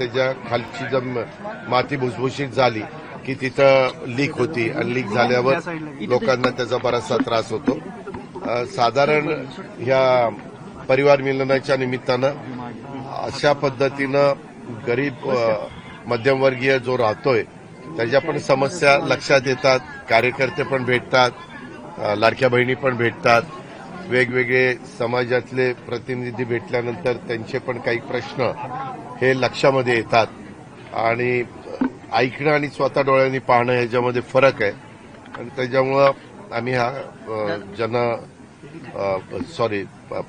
त्याच्या खालची जम माती भुसभुशीत झाली की तिथं लीक होती आणि लीक झाल्यावर लोकांना त्याचा बराचसा त्रास होतो. साधारण ह्या परिवार मिलनाच्या निमित्तानं अशा पद्धतीनं गरीब मध्यमवर्गीय जो राहतोय त्याच्या पण समस्या लक्षात येतात कार्यकर्ते पण भेटतात लाडक्या बहिणी पण भेटतात. वेगवेगळे समाजातले प्रतिनिधी भेटल्यानंतर त्यांचे पण काही प्रश्न हे लक्षामध्ये येतात. आणि ऐकणं आणि स्वतः डोळ्यांनी पाहणं ह्याच्यामध्ये फरक आहे. आणि त्याच्यामुळं आम्ही हा जन सॉरी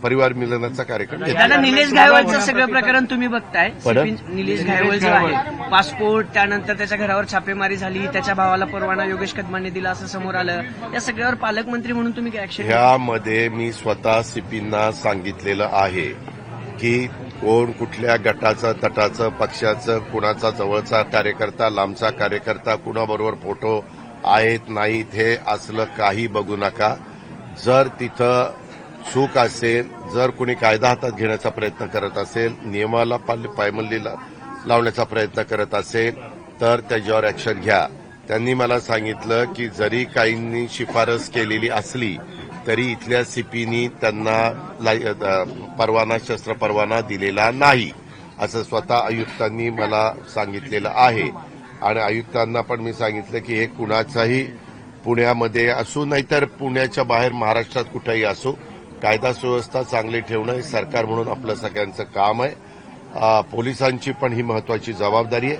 परिवार मिलनाचा कार्यक्रम दादा निलेश घायवळचं सगळं प्रकरण तुम्ही बघताय. निलेश घायवळ जो आहे पासपोर्ट त्यानंतर त्याच्या घरावर छापेमारी झाली त्याच्या भावाला परवाना योगेश कदमांनी दिला असं समोर आलं. या सगळ्यावर पालकमंत्री म्हणून तुम्ही काय ऍक्शन ह्यामध्ये मी स्वतः सीपींना सांगितलेलं आहे. की कोण कुठल्या गटाचं तटाचं पक्षाचं कुणाचा जवळचा कार्यकर्ता लांबचा कार्यकर्ता कुणाबरोबर फोटो आहेत नाहीत हे असलं काही बघू नका. जर तिथं चूक असेल जर कुणी कायदा हातात घेण्याचा प्रयत्न करत असेल नियमाला पाल- पायमल्लीला लावण्याचा प्रयत्न करत असेल तर त्याच्यावर ऍक्शन घ्या. त्यांनी मला सांगितलं की जरी काहींनी शिफारस केलेली असली तरी इथल्या सीपीनी त्यांना लाई- परवाना शस्त्र परवाना दिलेला नाही असं स्वतः आयुक्तांनी मला सांगितलेलं आहे. आणि आयुक्तांना पण मी सांगितलं की हे कुणाचाही पुण्यामध्ये असो नाहीतर पुण्याच्या बाहेर महाराष्ट्रात कुठेही असो कायदा सुव्यवस्था चांगली ठेवणं हे सरकार म्हणून आपलं सगळ्यांचं काम आहे. पोलिसांची पण ही महत्वाची जबाबदारी आहे.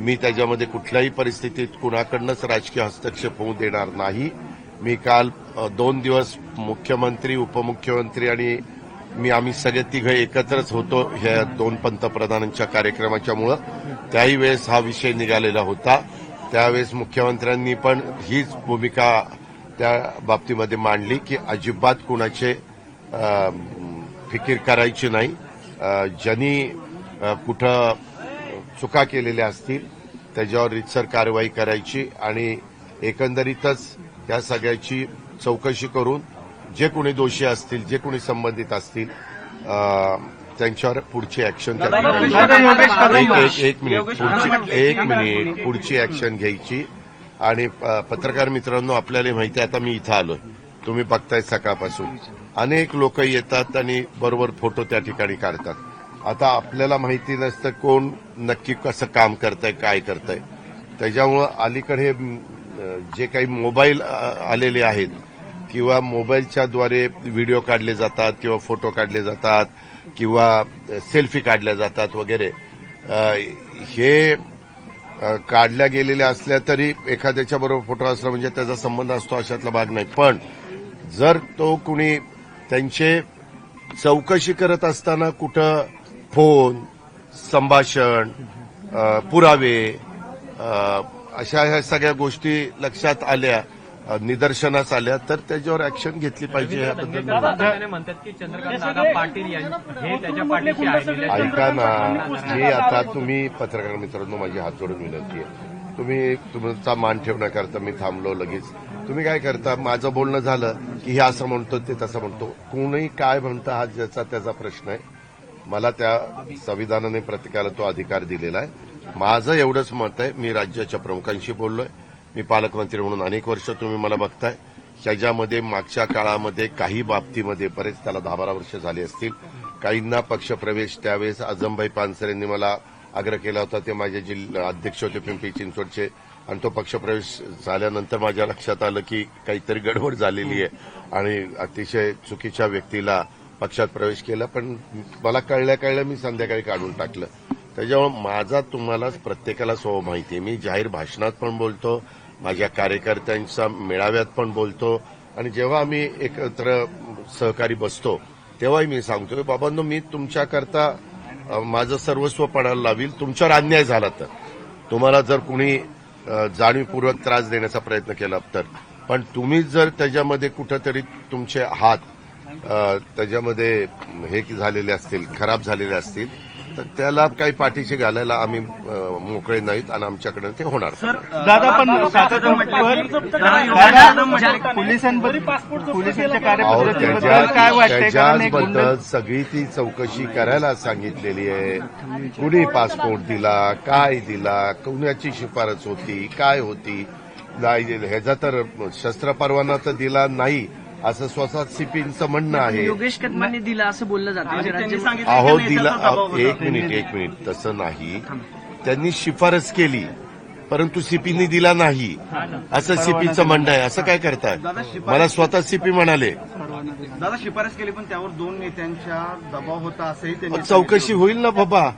मी त्याच्यामध्ये कुठल्याही परिस्थितीत कुणाकडनंच राजकीय हस्तक्षेप होऊ देणार नाही. मी काल दोन दिवस मुख्यमंत्री उपमुख्यमंत्री आणि मी आम्ही सगळे तिघं एकत्रच होतो ह्या दोन पंतप्रधानांच्या कार्यक्रमाच्यामुळं त्याही वेळेस हा विषय निघालेला होता. त्यावेळेस मुख्यमंत्र्यांनी पण हीच भूमिका त्या बाबतीमध्ये मांडली की अजिबात कुणाचे फिकीर करायची नाही. ज्यांनी कुठं चुका केलेल्या असतील त्याच्यावर रितसर कारवाई करायची आणि एकंदरीतच या सगळ्याची चौकशी करून जे कोणी दोषी असतील जे कोणी संबंधित असतील त्यांच्यावर पुढची ऍक्शन एक मिनिट पुढची एक मिनिट पुढची ऍक्शन घ्यायची. आणि पत्रकार मित्रांनो आपल्याला माहिती आहे आता मी इथं आलोय. तुम्ही बघताय सकाळपासून. अनेक लोक येतात आणि बरोबर फोटो त्या ठिकाणी काढतात. आता आपल्याला माहिती नसतं कोण नक्की कसं काम करतंय काय करतंय. त्याच्यामुळं अलीकडे जे काही मोबाईल आलेले आहेत किंवा मोबाईलच्या द्वारे व्हिडिओ काढले जातात किंवा फोटो काढले जातात किंवा सेल्फी काढल्या जातात वगैरे हे काढल्या गेलेल्या असल्या तरी एखाद्याच्या बरोबर फोटो असला म्हणजे त्याचा संबंध असतो अशातला भाग नाही. पण जर तो कुणी त्यांचे चौकशी करत असताना कुठं फोन संभाषण पुरावे अशा ह्या सगळ्या गोष्टी लक्षात आल्या निदर्शनास आल्या तर त्याच्यावर ऍक्शन घेतली पाहिजे हे ऐका ना मी आता तुम्ही पत्रकार मित्रांनो माझी हात जोडून विनंती आहे. तुम्ही तुमचा मान ठेवण्याकरता मी थांबलो लगेच. तुम्ही काय करता माझं बोलणं झालं की हे असं म्हणतो ते तसं म्हणतो. कोणी काय म्हणतं हा ज्याचा त्याचा प्रश्न आहे. मला त्या संविधानाने प्रत्येकाला तो अधिकार दिलेला आहे. माझं एवढंच मत आहे. मी राज्याच्या प्रमुखांशी बोललोय. मी पालकमंत्री म्हणून अनेक वर्ष तुम्ही मला बघताय. त्याच्यामध्ये मागच्या काळामध्ये काही बाबतीमध्ये बरेच त्याला दहा बारा वर्ष झाली असतील. काहींना पक्षप्रवेश त्यावेळेस आजमभाई पानसरेंनी मला आग्रह केला होता. ते माझे जिल्हा अध्यक्ष होते पिंपरी चिंचवडचे. आणि तो पक्षप्रवेश झाल्यानंतर माझ्या लक्षात आलं की काहीतरी गडबड झालेली आहे. आणि अतिशय चुकीच्या व्यक्तीला पक्षात प्रवेश केला. पण मला कळल्या कळल्या मी संध्याकाळी काढून टाकलं. त्याच्यामुळे माझा तुम्हाला प्रत्येकाला स्वभाव माहिती आहे. मी जाहीर भाषणात पण बोलतो माझ्या कार्यकर्त्यांच्या मेळाव्यात पण बोलतो आणि जेव्हा आम्ही एकत्र सहकारी बसतो तेव्हाही मी सांगतो बाबांनो मी तुमच्याकरता माझं सर्वस्व पणाला लावील तुमच्यावर अन्याय झाला तर. तुम्हाला जर कुणी जाणीवपूर्वक त्रास देण्याचा प्रयत्न केला तर. पण तुम्ही जर त्याच्यामध्ये कुठंतरी तुमचे हात त्याच्यामध्ये हे झालेले असतील खराब झालेले असतील तर त्याला काही पाठीशी घालायला आम्ही मोकळे नाहीत आणि आमच्याकडे ते होणार. दादा पण त्याच्याबद्दल सगळी ती चौकशी करायला सांगितलेली आहे. कुणी पासपोर्ट दिला काय दिला कुणाची शिफारस होती काय होती? नाही ह्याचा तर शस्त्र परवाना तर दिला नाही. असं स्वतः सीपीचं म्हणणं आहे. योगेश कदमांनी दिला असं बोललं जातं. म्हणजे अहो दिला एक मिनिट एक मिनिट. तसं नाही. त्यांनी शिफारस केली. परंतु सीपीनी दिला नाही. असं सीपीचं म्हणणं आहे. असं काय करताय? मला स्वतः सीपी म्हणाले. दादा शिफारस केली पण त्यावर दोन नेत्यांच्या दबाव होता असंही त्यांनी चौकशी होईल ना बाबा.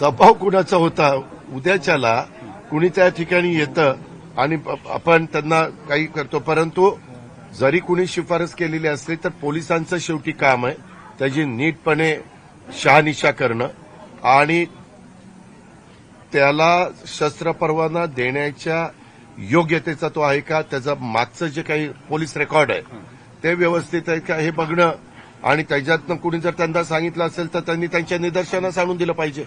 दबाव कुणाचा होता? उद्याच्याला कुणी त्या ठिकाणी येतं आणि आपण त्यांना काही करतो. परंतु जरी कुणी शिफारस केलेली असली तर पोलिसांचं शेवटी काम आहे. त्याची नीटपणे शहानिशा करणं आणि त्याला शस्त्र परवाना देण्याच्या योग्यतेचा तो आहे का? त्याचं मागचं जे काही पोलीस रेकॉर्ड आहे ते व्यवस्थित आहे का हे बघणं आणि त्याच्यातनं कुणी जर त्यांना सांगितलं असेल तर त्यांनी त्यांच्या निदर्शनास आणून दिलं पाहिजे.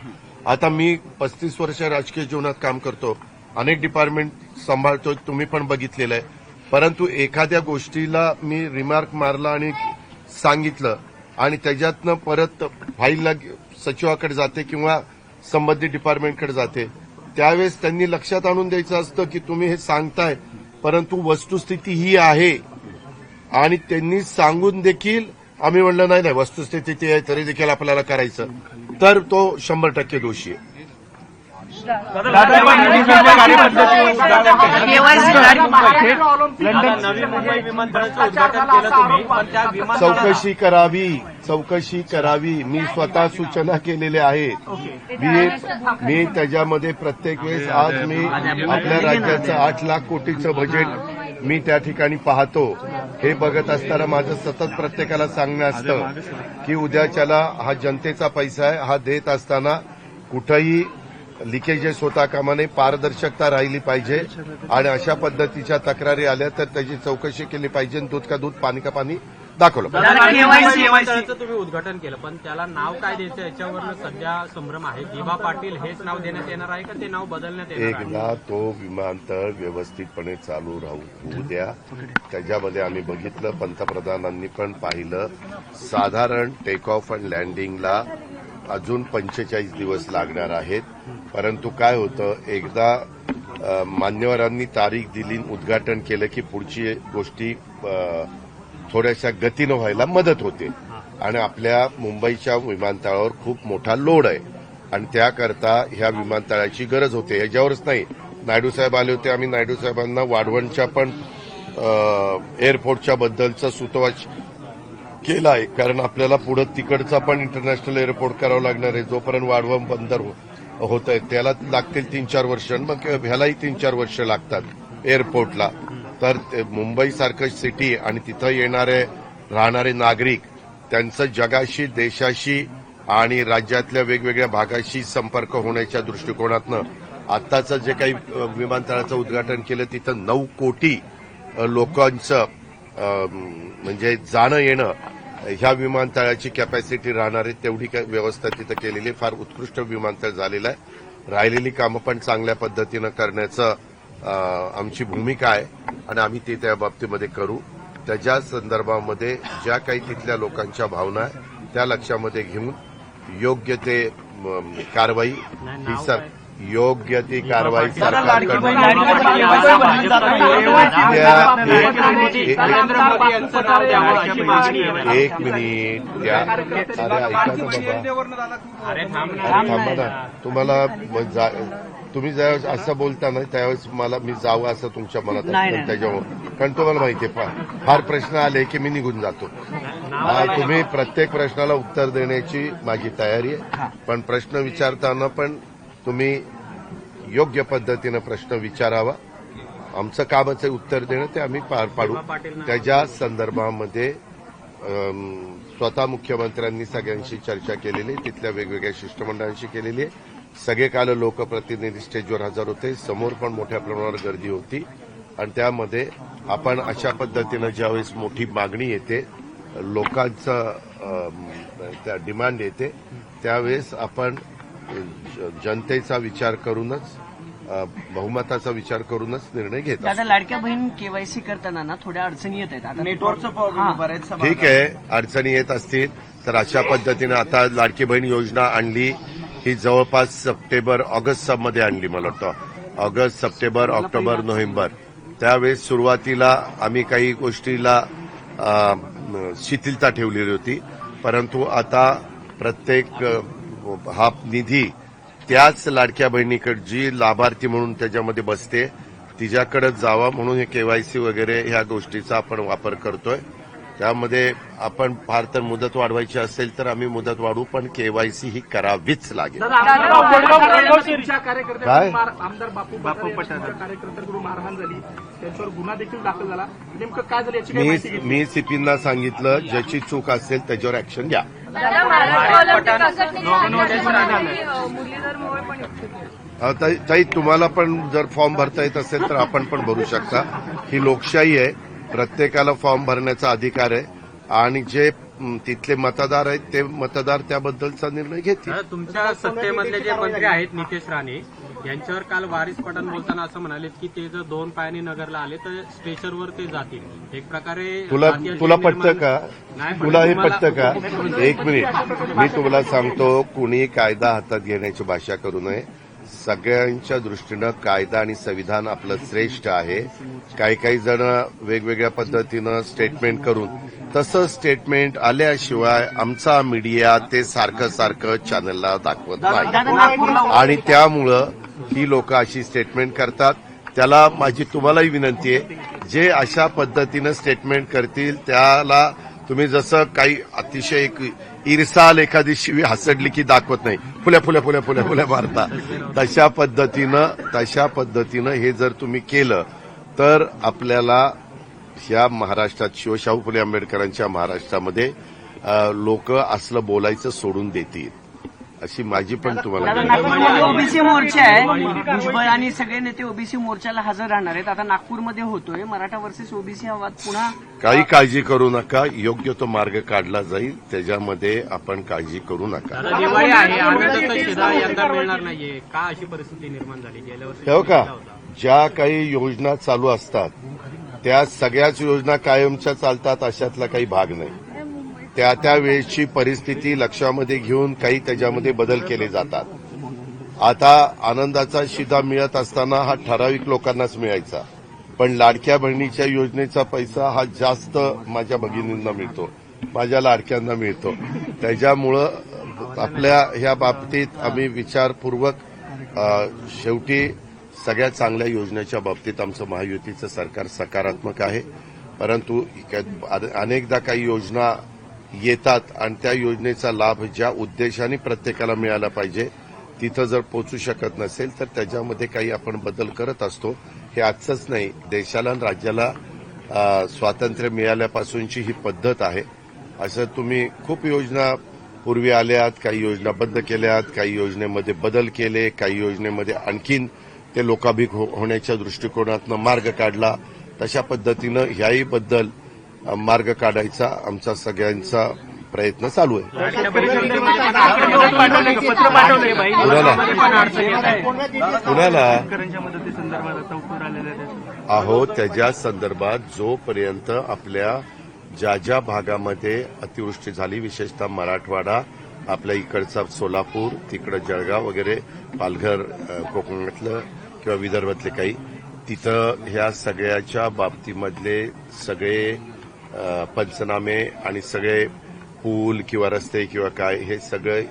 आता मी पस्तीस वर्ष राजकीय जीवनात काम करतो. अनेक डिपार्टमेंट सांभाळतो तुम्ही पण बघितलेलं आहे. परंतु एखाद्या गोष्टीला मी रिमार्क मारला आणि सांगितलं आणि त्याच्यातनं परत फाईलला सचिवाकडे जाते किंवा संबंधित डिपार्टमेंटकडे जाते त्यावेळेस त्यांनी लक्षात आणून द्यायचं असतं की तुम्ही हे सांगताय परंतु वस्तुस्थिती ही आहे. आणि त्यांनी सांगून देखील आम्ही म्हणलं नाही नाही वस्तुस्थिती ती आहे तरी देखील आपल्याला करायचं. तर तो शंभर टक्के दोषी आहे. चौकशी करावी चौकशी करावी. मी स्वतः सूचना केलेल्या आहेत मी मी त्याच्यामध्ये प्रत्येक वेळेस आज मी आपल्या राज्याचं आठ लाख कोटीचं बजेट मी त्या ठिकाणी पाहतो. हे बघत असताना माझं सतत प्रत्येकाला सांगणं असतं की उद्याच्याला हा जनतेचा पैसा आहे हा देत असताना कुठंही लिकेजेस होता कामा नये पारदर्शकता राहिली पाहिजे. आणि अशा पद्धतीच्या तक्रारी आल्या तर त्याची चौकशी केली पाहिजे आणि दूध का दूध पाणी का पाणी दाखवलं तुम्ही उद्घाटन केलं पण त्याला नाव काय द्यायचं याच्यावर सध्या संभ्रम आहे. दिवा पाटील हेच नाव देण्यात येणार आहे का? ते नाव बदलण्यात येणार आहे? एकदा तो विमानतळ व्यवस्थितपणे चालू राहू होऊ द्या. त्याच्यामध्ये आम्ही बघितलं पंतप्रधानांनी पण पाहिलं. साधारण टेक ऑफ अँड लँडिंगला अजून पंचेचाळीस दिवस लागणार आहेत. परंतु काय होतं एकदा मान्यवरांनी तारीख दिली उद्घाटन केलं की पुढची गोष्टी थोड्याशा गतीनं व्हायला मदत होते. आणि आपल्या मुंबईच्या विमानतळावर खूप मोठा लोड आहे. आणि त्याकरता ह्या विमानतळाची गरज होते. याच्यावरच नाही. नायडू साहेब आले होते. आम्ही नायडू साहेबांना वाढवणच्या पण एअरपोर्टच्या बद्दलचं सुतवाच केला आहे कारण आपल्याला पुढे तिकडचा पण इंटरनॅशनल एअरपोर्ट करावं लागणार आहे. जोपर्यंत वाढवण बंदर होत आहे त्याला लागतील तीन चार वर्ष मग ह्यालाही तीन चार वर्ष लागतात एअरपोर्टला तर मुंबई सारखं सिटी आणि तिथं येणारे राहणारे नागरिक त्यांचं जगाशी देशाशी आणि राज्यातल्या वेगवेगळ्या भागाशी संपर्क होण्याच्या दृष्टिकोनातनं आत्ताचं जे काही विमानतळाचं उद्घाटन केलं तिथं नऊ कोटी लोकांचं म्हणजे जाणं येणं ह्या विमानतळाची कॅपॅसिटी राहणारी तेवढी काय व्यवस्था तिथं केलेली फार उत्कृष्ट विमानतळ झालेलं आहे. राहिलेली कामं पण चांगल्या पद्धतीनं करण्याचं आमची भूमिका आहे आणि आम्ही ती त्या बाबतीमध्ये करू. त्याच्या संदर्भामध्ये ज्या काही तिथल्या लोकांच्या भावना आहे त्या लक्षामध्ये घेऊन योग्य ते कारवाई ही सर योग्य ती कारवाई सरकारकडून एक- नरेंद्र मोदी यांचं नाव द्यावं अशी मागणी आहे एक मिनिट त्या तुम्हाला तुम्ही ज्यावेळेस असं बोलता ना त्यावेळेस मला मी जावं असं तुमच्या मनात असतं नाही. त्याच्यावर कारण तुम्हाला माहिती आहे फार- फार प्रश्न आले की मी निघून जातो हा, तुम्ही प्रत्येक प्रश्नाला उत्तर देण्याची माझी तयारी आहे पण प्रश्न विचारताना पण तुम्ही योग्य पद्धतीनं प्रश्न विचारावा. आमचं कामाचं उत्तर देणं ते आम्ही पार पाडू. त्याच्या संदर्भामध्ये स्वतः मुख्यमंत्र्यांनी सगळ्यांशी चर्चा केलेली आहे. तिथल्या वेगवेगळ्या शिष्टमंडळांशी केलेली आहे. सगळे काल लोकप्रतिनिधी स्टेजवर हजर होते. समोर पण मोठ्या प्रमाणावर गर्दी होती. आणि त्यामध्ये आपण अशा पद्धतीनं ज्यावेळेस मोठी मागणी येते लोकांचं त्या डिमांड येते त्यावेळेस आपण जनतेचा विचार करूनच बहुमताचा विचार करूनच निर्णय घेत असतो. लाडक्या बहीण केवायसी करताना ना थोड्या अडचणी येत आहेत. आता नेटवर्कचा हा. प्रॉब्लेम बरेच ठीक आहे अडचणी येत असतील तर अशा पद्धतीनं आता लाडकी बहीण योजना आणली. ही जवळपास सप्टेंबर ऑगस्टमध्ये आणली मला वाटतं. August September October November. त्यावेळेस सुरुवातीला आम्ही काही गोष्टीला शिथिलता ठेवलेली होती. परंतु आता प्रत्येक हा निधी त्याच लाडक्या बहिणीकडे जी लाभार्थी म्हणून त्याच्यामध्ये बसते तिच्याकडे जावा म्हणून हे केवायसी वगैरे ह्या गोष्टीचा आपण वापर करतोय. त्यामध्ये आपण फार तर मुदत वाढवायची असेल तर आम्ही मुदत वाढवू पण केवायसी ही करावीच लागेल. काय? मार- आमदार बापू बापू पठारे पठारे. यांच्या कार्यकर्त्यांकडून मारहाण झाली. त्यांच्यावर गुन्हा देखील दाखल झाला. नेमकं काय झालं याची काही मी सीपींना सांगितलं ज्याची चूक असेल त्याच्यावर ऍक्शन घ्या. ताई ताई, तुम्हाला पण जर फॉर्म भरता येत असेल तर आपण पण भरू शकता. ही लोकशाही आहे. प्रत्येकाला फॉर्म भरण्याचा अधिकार आहे. आणि जे तिथले मतदार आहेत ते मतदार त्याबद्दलचा निर्णय घेतील. तुमच्या सत्तेमधले जे मंत्री आहेत नितेश राणे यांच्यावर काल वारिस पठाण बोलताना असं म्हणाले की ते जर दोन पायाने नगरला आले तर स्ट्रेचरवर ते जातील. एक प्रकारे तुला तुला पटतं का. तुला हे पटतं का? एक मिनिट. मी तुम्हाला सांगतो कुणी कायदा हातात घेण्याची भाषा करू नये. सगळ्यांच्या दृष्टीनं कायदा आणि संविधान आपलं श्रेष्ठ आहे. काही काही जण वेगवेगळ्या पद्धतीनं स्टेटमेंट करून तसं स्टेटमेंट आल्याशिवाय आमचा मीडिया ते सारखं सारखं चॅनलला दाखवत नाही. आणि त्यामुळं ही लोक अशी स्टेटमेंट करतात. त्याला माझी तुम्हालाही विनंती आहे जे अशा पद्धतीनं स्टेटमेंट करतील त्याला तुम्ही जसं काही अतिशय एक ईर्साल एखादी शिवी हसडली की दाखवत नाही. फुल्या फुल्या फुल्या फुल्या फुल्या मारता. तशा पद्धतीनं तशा पद्धतीनं हे जर तुम्ही केलं तर आपल्याला ह्या महाराष्ट्रात शिवशाहू फुले आंबेडकरांच्या महाराष्ट्रामध्ये लोक असलं बोलायचं सोडून देतील. अशी माझी पण तुम्हाला ओबीसी मोर्चा आहे. भुजबळ आणि सगळे नेते ओबीसी मोर्चाला हजर राहणार आहेत. आता नागपूरमध्ये होतोय. मराठा वर्सेस ओबीसी हा वाद पुन्हा काही काळजी करू नका. योग्य तो मार्ग काढला जाईल. त्याच्यामध्ये आपण काळजी करू नका. का अशी परिस्थिती निर्माण झाली? गेल्या ठेव का. ज्या काही योजना चालू असतात त्या सगळ्याच योजना कायमच्या चालतात अशातला काही भाग नाही. त्या त्या वेळेची परिस्थिती लक्षामध्ये घेऊन काही त्याच्यामध्ये बदल केले जातात. आता आनंदाचा शिधा मिळत असताना हा ठराविक लोकांनाच मिळायचा. पण लाडक्या बहिणीच्या योजनेचा पैसा हा जास्त माझ्या भगिनींना मिळतो. माझ्या लाडक्यांना मिळतो. त्याच्यामुळं आपल्या ह्या बाबतीत आम्ही विचारपूर्वक शेवटी सगळ्या चांगल्या योजनेच्या बाबतीत आमचं महायुतीचं सरकार सकारात्मक आहे. परंतु अनेकदा काही योजना येतात आणि त्या योजनेचा लाभ ज्या उद्देशाने प्रत्येकाला मिळाला पाहिजे तिथं जर पोचू शकत नसेल तर त्याच्यामध्ये काही आपण बदल करत असतो. हे आजचंच नाही देशाला आणि राज्याला स्वातंत्र्य मिळाल्यापासूनची ही पद्धत आहे. असं तुम्ही खूप योजना पूर्वी आल्यात काही योजना बंद केल्यात काही योजनेमध्ये बदल केले काही योजनेमध्ये आणखीन ते लोकाभिक हो- होण्याच्या दृष्टिकोनातनं मार्ग काढला. तशा पद्धतीनं ह्याही बद्दल मार्ग काढायचा आमचा सगळ्यांचा प्रयत्न चालू आहे. कुणाला? आहे. त्याच्या संदर्भात जोपर्यंत आपल्या ज्या ज्या भागामध्ये अतिवृष्टी झाली विशेषतः मराठवाडा आपल्या इकडचा सोलापूर तिकडं जळगाव वगैरे पालघर कोकणातलं किंवा विदर्भातले काही तिथं ह्या सगळ्याच्या बाबतीमधले सगळे पंचनामे आणि सगळे पूल किंवा रस्ते किंवा काय हे सगळं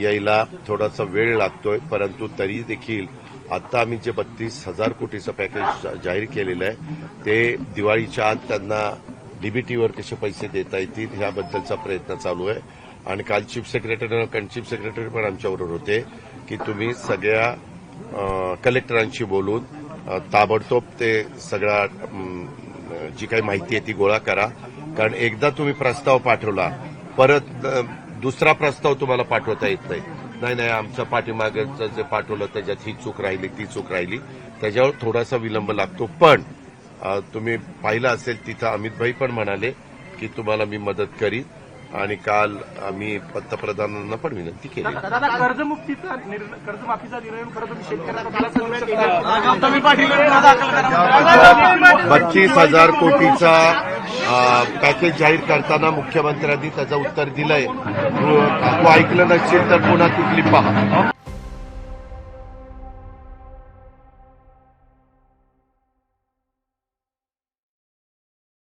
यायला थोडासा वेळ लागतोय परंतु तरी देखील आता आम्ही जे बत्तीस हजार कोटीचं पॅकेज जा- जाहीर केलेलं आहे ते दिवाळीच्या आत त्यांना डीबीटीवर कसे पैसे देता येतील ह्याबद्दलचा प्रयत्न चालू आहे. आणि काल चीफ सेक्रेटरी चीफ सेक्रेटरी पण आमच्याबरोबर होते की तुम्ही सगळ्या कलेक्टरांशी बोलून ताबडतोब ते सगळा जी काही माहिती आहे ती गोळा करा. कारण एकदा तुम्ही प्रस्ताव पाठवला परत दुसरा प्रस्ताव तुम्हाला पाठवता येत नाही. नाही नाही आमच्या पाठीमागचं जे पाठवलं त्याच्यात ही चूक राहिली ती चूक राहिली. त्याच्यावर थोडासा विलंब लागतो. पण तुम्ही पाहिलं असेल तिथं अमितभाई पण म्हणाले की तुम्हाला मी मदत करीन. आणि काल आम्ही पंतप्रधानांना पण विनंती केली. कर्जमुक्तीचा कर्जमाफीचा निर्णय. बत्तीस हजार कोटीचा पॅकेज जाहीर करताना मुख्यमंत्र्यांनी त्याचं उत्तर दिलंय. तू तू ऐकलं नसेल तर पुन्हा ती क्लिप पहा.